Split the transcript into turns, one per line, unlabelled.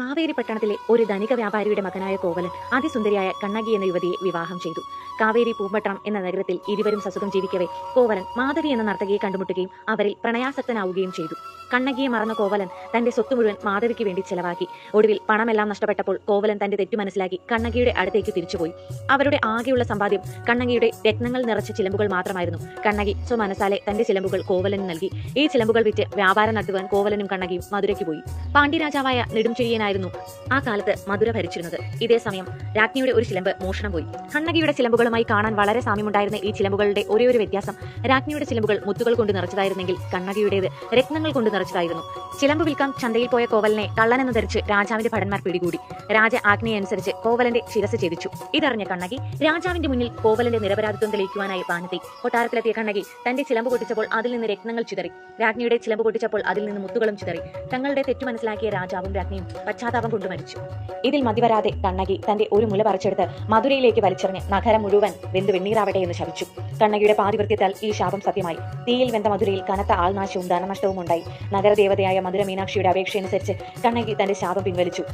കാവേരി പട്ടണത്തിലെ ഒരു ധനിക വ്യാപാരിയുടെ മകനായ കോവലൻ അതിസുന്ദരിയായ കണ്ണകി എന്ന യുവതിയെ വിവാഹം ചെയ്തു. കാവേരി പൂമ്പട്ടണം എന്ന നഗരത്തിൽ ഇരുവരും സസുഖം ജീവിക്കവേ കോവലൻ മാധവി എന്ന നർത്തകിയെ കണ്ടുമുട്ടുകയും അവരിൽ പ്രണയാസക്തനാവുകയും ചെയ്തു. കണ്ണകിയെ മറന്ന കോവലൻ തന്റെ സ്വത്ത് മുഴുവൻ മാധവിക്ക് വേണ്ടി ചെലവാക്കി. ഒടുവിൽ പണമെല്ലാം നഷ്ടപ്പെട്ടപ്പോൾ കോവലൻ തന്റെ തെറ്റു മനസ്സിലാക്കി കണ്ണകിയുടെ അടുത്തേക്ക് തിരിച്ചുപോയി. അവരുടെ ആകെയുള്ള സമ്പാദ്യം കണ്ണകിയുടെ രത്നങ്ങൾ നിറച്ച ചിലമ്പുകൾ മാത്രമായിരുന്നു. കണ്ണകി സ്വമനസാലെ തന്റെ ചിലമ്പുകൾ കോവലന് നൽകി. ഈ ചിലമ്പുകൾ വിറ്റ് വ്യാപാരം നടത്തുവാൻ കോവലനും കണ്ണകിയും മധുരയ്ക്ക് പോയി. പാണ്ഡ്യരാജാവായ നെടുംചെഴിയനായിരുന്നു ആ കാലത്ത് മധുര ഭരിച്ചിരുന്നത്. ഇതേ സമയം രാജ്ഞിയുടെ ഒരു ചിലമ്പ് മോഷണം പോയി. കണ്ണകിയുടെ ചിലമ്പുകളുമായി കാണാൻ വളരെ സാമ്യമുണ്ടായിരുന്ന ഈ ചിലമ്പുകളുടെ ഒരേ ഒരു വ്യത്യാസം രാജ്ഞിയുടെ ചിലമ്പുകൾ മുത്തുകൾ കൊണ്ട് നിറച്ചതായിരുന്നെങ്കിൽ കണ്ണകിയുടേത് രത്നങ്ങൾ കൊണ്ട് നിറച്ചതായിരുന്നു. ചിലമ്പ് വിൽക്കാൻ ചന്തയിൽ പോയ കോവലനെ കള്ളനെന്ന് ധരിച്ച് രാജാവിന്റെ ഭടന്മാർ പിടികൂടി. രാജ ആജ്ഞയനുസരിച്ച് കോവലന്റെ ശിരസ് ഛേദിച്ചു. ഇതറിഞ്ഞ കണ്ണകി രാജാവിന്റെ മുന്നിൽ കോവലന്റെ നിരപരാധിത്വം തെളിയിക്കുവാനായി പാഞ്ഞെത്തി. കൊട്ടാരത്തിലെത്തിയ കണ്ണകി തന്റെ ചിലമ്പ് പൊട്ടിച്ചപ്പോൾ അതിൽ നിന്ന് രത്നങ്ങൾ ചിതറി. രാജ്ഞിയുടെ ചിലമ്പ് പൊട്ടിച്ചപ്പോൾ അതിൽ നിന്ന് മുത്തുകളും ചിതറി. തങ്ങളുടെ തെറ്റു മനസ്സിലാക്കിയ രാജാവും രാജ്ഞിയും പശ്ചാത്താപം കൊണ്ട് മരിച്ചു. ഇതിൽ മതിവരാതെ കണ്ണകി തന്റെ ഒരു മുല പറിച്ചെടുത്ത് മധുരയിലേക്ക് വലിച്ചെറിഞ്ഞ് നഗരം മുഴുവൻ വെന്ത് വെണ്ണീറാവട്ടെ എന്ന് ശപിച്ചു. കണ്ണകിയുടെ പാതിവൃത്യത്താൽ ഈ ശാപം സത്യമായി. തീയിൽ വെന്ത മധുരയിൽ കനത്ത ആൾനാശവും ധനനഷ്ടവും ഉണ്ടായി. നഗരദേവതയായ മധുര മീനാക്ഷിയുടെ അപേക്ഷയനുസരിച്ച് കണ്ണകി തന്റെ ശാപം പിൻവലിച്ചു.